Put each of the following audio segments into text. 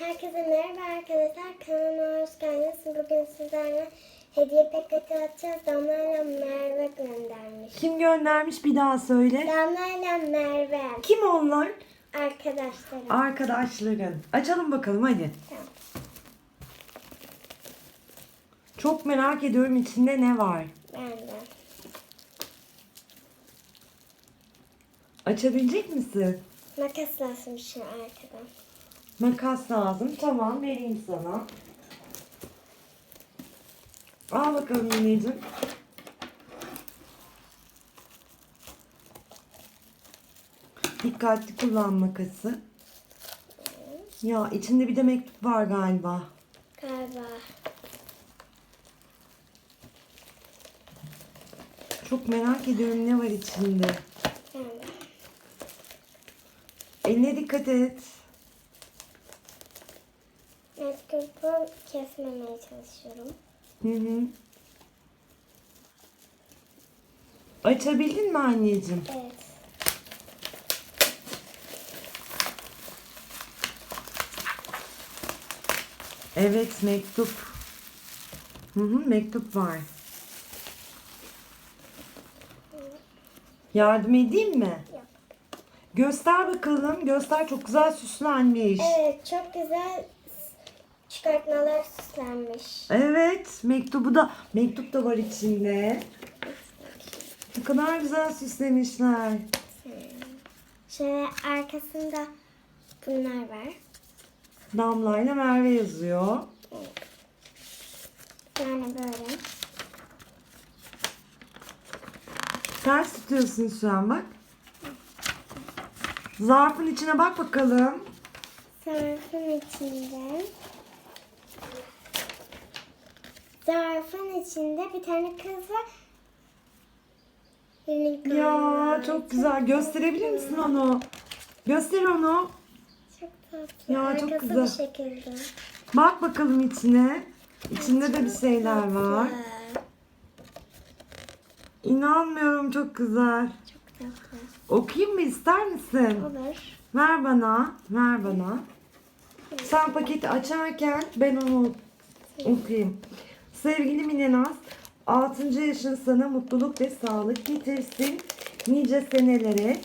Herkese merhaba arkadaşlar. Kanalıma hoş geldiniz. Bugün sizlerle hediye paketi açacağız. Damla ile Merve göndermiş. Kim göndermiş bir daha söyle. Damla ile Merve Kim onlar? arkadaşlarım. Arkadaşların. Açalım bakalım hadi. Tamam. Çok merak ediyorum içinde ne var. Ben de. Açabilecek misin? Makas lazım şu arkadan. Makas lazım. Tamam vereyim sana. Al bakalım Mineciğim. Dikkatli kullan makası. Ya içinde bir de mektup var galiba. Galiba. Çok merak ediyorum ne var içinde. De. Eline dikkat et. Kesmemeye çalışıyorum. Hı hı. Açabildin mi anneciğim? Evet. Evet mektup. Hı hı mektup var. Yardım edeyim mi? Yap. Göster bakalım. Göster çok güzel süslenmiş. Evet çok güzel çıkartmalar süslenmiş. Evet mektubu da mektup da var içinde. Ne kadar güzel süslemişler. Şöyle arkasında bunlar var. Damla ile Merve yazıyor. Yani böyle. Ters tutuyorsun şu an bak. Zarfın içine bak bakalım. Zarfın içinde Zarfın içinde bir tane kız var. Unicorn Ya var. çok güzel. Gösterebilir misin onu? Göster onu. Çok tatlı. Ya, çok Arkası güzel. bu şekilde. Bak bakalım içine. İçinde de bir şeyler var. Tatlı. İnanmıyorum çok güzel. Çok tatlı. Okuyayım mı ister misin? Olur. Ver bana. Ver bana. Sen paketi açarken ben onu okuyayım. Sevgili Minenas, 6. yaşın sana mutluluk ve sağlık getirsin. Nice senelere.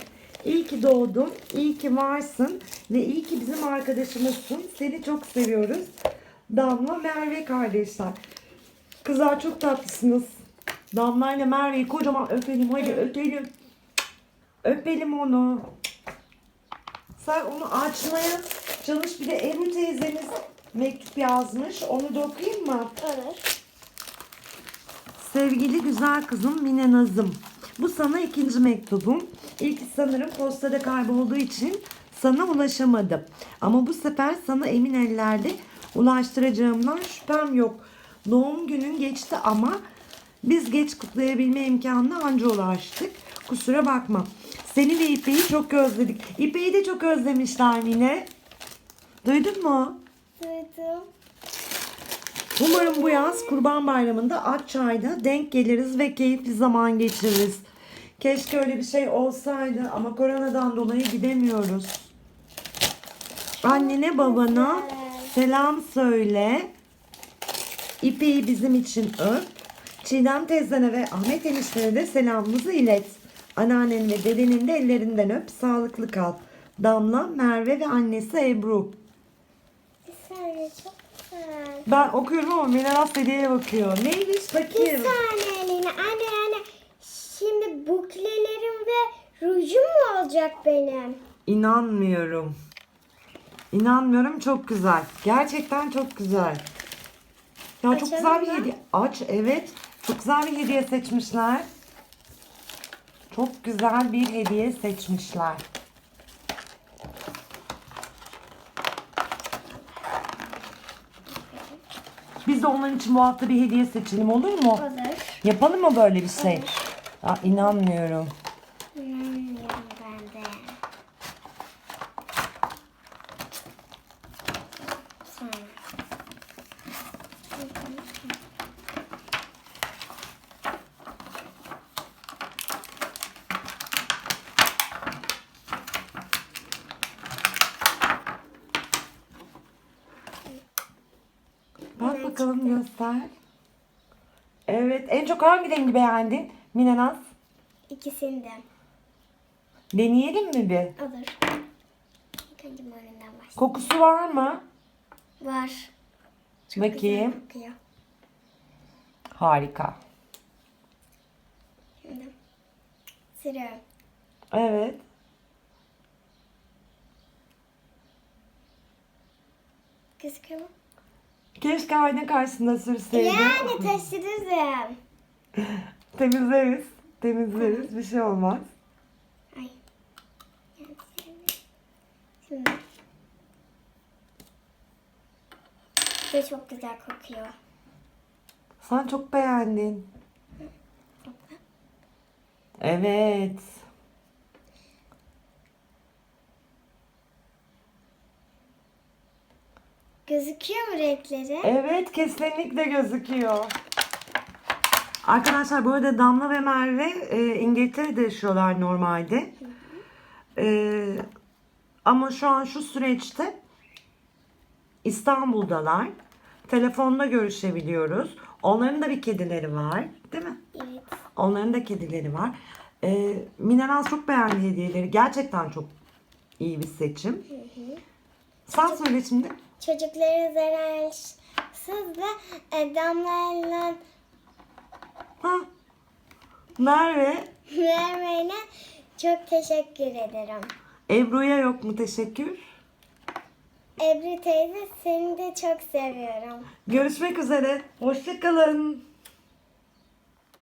İyi ki doğdun, iyi ki varsın ve iyi ki bizim arkadaşımızsın. Seni çok seviyoruz. Damla, Merve kardeşler. Kızlar çok tatlısınız. Damla ile Merve'yi kocaman öpelim. Hadi öpelim. Öpelim onu. Sen onu açmaya çalış. Bir de Ebru teyzemiz mektup yazmış. Onu da okuyayım mı? Olur. Sevgili güzel kızım Mine Nazım. Bu sana ikinci mektubum. İlk sanırım postada kaybolduğu için sana ulaşamadım. Ama bu sefer sana emin ellerde ulaştıracağımdan şüphem yok. Doğum günün geçti ama biz geç kutlayabilme imkanına anca ulaştık. Kusura bakma. Seni ve İpek'i çok özledik. İpek'i de çok özlemişler Mine. Duydun mu? Duydum. Umarım bu yaz Kurban Bayramı'nda Akçay'da denk geliriz ve keyifli zaman geçiririz. Keşke öyle bir şey olsaydı ama koronadan dolayı gidemiyoruz. Annene babana selam söyle. İpeyi bizim için öp. Çiğdem teyzene ve Ahmet eniştene de selamımızı ilet. Anneannen ve dedenin de ellerinden öp. Sağlıklı kal. Damla, Merve ve annesi Ebru. Bir saniye. Ben okuyorum ama Mineras hediyeye bakıyor. Neymiş Bir bakayım. saniye Lina. Anne anne. Şimdi buklelerim ve rujum mu olacak benim? İnanmıyorum. İnanmıyorum çok güzel. Gerçekten çok güzel. Ya çok Açalım güzel bir mı? hediye. Aç evet. Çok güzel bir hediye seçmişler. Çok güzel bir hediye seçmişler. Biz de onların için bu hafta bir hediye seçelim olur mu? Olur. Yapalım mı böyle bir şey? İnanmıyorum. İnanmıyorum ben de. Bir saniye. Bakalım göster. Evet. En çok hangi rengi beğendin Minenaz? İkisinden. Deneyelim mi bir? Olur. İlk önce morundan başlayalım. Kokusu var mı? Var. Bakayım. Güzel kokuyor. Harika. Şimdi sürüyorum. Evet. Gözüküyor mu? Keşke ayna karşısında sürseydin. Yani taşırırım. Temizleriz. Temizleriz. Bir şey olmaz. Ay. Şimdi. De çok güzel kokuyor. Sen çok beğendin. Evet. Gözüküyor mu renkleri? Evet kesinlikle gözüküyor. Arkadaşlar bu arada Damla ve Merve e, İngiltere'de yaşıyorlar normalde. E, ama şu an şu süreçte İstanbul'dalar. Telefonda görüşebiliyoruz. Onların da bir kedileri var. Değil mi? Evet. Onların da kedileri var. E, Mineral çok beğendi hediyeleri. Gerçekten çok iyi bir seçim. Sen söyle şimdi. Çocuklara zararsız ve e, damlayla Ha. Merve. vermeyene çok teşekkür ederim. Ebru'ya yok mu teşekkür? Ebru teyze seni de çok seviyorum. Görüşmek üzere. Hoşçakalın.